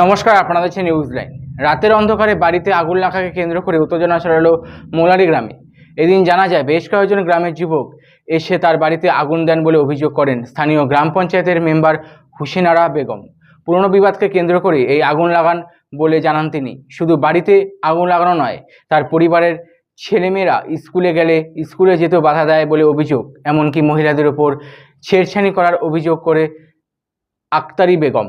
নমস্কার আপনাদের দেখছেন নিউজ লাইন রাতের অন্ধকারে বাড়িতে আগুন লাগাকে কেন্দ্র করে উত্তেজনা ছড়ালো মোলারি গ্রামে। এদিন জানা যায়, বেশ কয়েকজন গ্রামের যুবক এসে তার বাড়িতে আগুন দেন বলে অভিযোগ করেন স্থানীয় গ্রাম পঞ্চায়েতের মেম্বার হুসেনারা বেগম। পুরনো বিবাদকে কেন্দ্র করে এই আগুন লাগান বলে জানান তিনি। শুধু বাড়িতে আগুন লাগানো নয়, তার পরিবারের ছেলেমেয়েরা স্কুলে গেলে স্কুলে যেতেও বাধা দেয় বলে অভিযোগ। এমনকি মহিলাদের ওপর ছেড়ছানি করার অভিযোগ করে আক্তারি বেগম।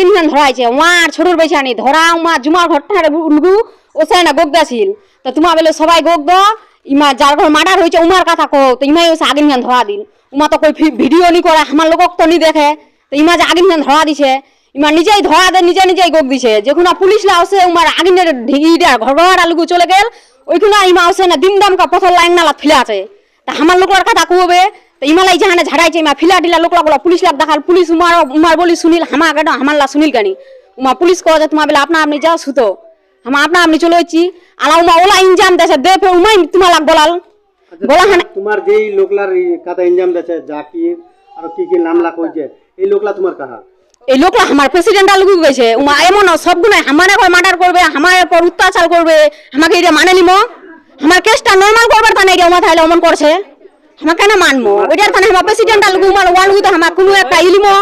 ওয়াহে আগে নিহান ধরাইছে ওয়ার ছোটর বেছানি ধরা উমা জুমার উলগু তো তোমা সবাই গোগদ ইমা যার ঘর মার্ডার উমার কথা তো ইমাই ওসে আগে নিহান ধরা দিল। উমা তো কই ভিডিও নি করে, আমার লোক তো নি দেখে। তো ইমা যে আগে নিহান ধরা দিছে, ইমা নিজেই ধরা দে নিজে নিজেই গোগ দিছে। যখন পুলিশ লা আসে উমার আগে ঢিগিটা ঘর ঘর আলগু চলে গেল, ওইখানে ইমা আসে না দিম দাম কা পথর লাইন নালা ফিলে আছে তা আমার লোকলার কথা তো ইমালাই জাহানে ঝাড়াইছে ইমা ফিলা টিলা লোকলা গুলা পুলিশ লাগ দেখাল পুলিশ উমার উমার বলি শুনিল হামা কেন হামার লা শুনিল কানি? উমা পুলিশ যে তোমার বেলা আপনা আপনি যাও সুতো। হামা আপনা আপনি চলে যাচ্ছি। আলা উমা ওলা ইনজাম দেছে দে ফে উমাই তোমার লাগ বলাল। বলা হানে তোমার যেই লোকলার কাতা ইনজাম জাকির আর কি কি নাম হয়েছে এই লোকলা তোমার কাহা? এই লোকলা আমার প্রেসিডেন্ট আলগু গেছে। উমা এমন সবগুলো আমার একবার মার্ডার করবে আমার পর অত্যাচার করবে। আমাকে এটা মানে নিমো? আমার কেসটা নর্মাল করবার তানে এটা উমা তাহলে অমন করছে। ওইটার তানে আমার প্রেসিডেন্ট আলগু উমার ওয়ালগু তো আমার কোনো একটা ইলিমো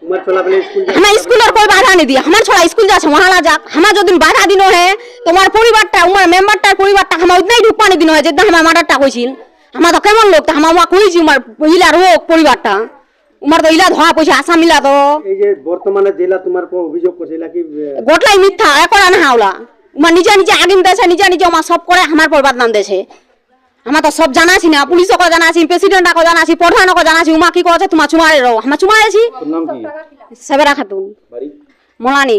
তোমার স্কুল যায় আমার স্কুলের কই বাধা নি দিয়ে আমার ছোড়া স্কুল যাচ্ছে মহালা যাক আমার যদি বাধা দিন হে তোমার পরিবারটা আমার মেম্বারটার পরিবারটা আমার উদনাই ঢুকপানি দিন হয় যেটা আমার মার্ডারটা কইছিল আমার তো কেমন লোক আমার মা কইছি আমার ইলার হোক পরিবারটা উমার তো ইলা ধরা পয়সা আসামিলা তো এই যে বর্তমানে জেলা তোমার উপর অভিযোগ করছে কি গোটলাই মিথ্যা একরা না হাওলা উমা নিজে নিজে আগিন দেছে নিজে নিজে আমার সব করে আমার পর বদনাম দেছে আমার তো সব জানা আছি না পুলিশ কো জানা আছি প্রেসিডেন্ট কো জানা আছি প্রধান জানাছি জানা আছি উমা কি করছে? তোমার চুমারে রো আমা চুমারেছি আছি নাম কি? সেবেরা খাতুন। মোলানি।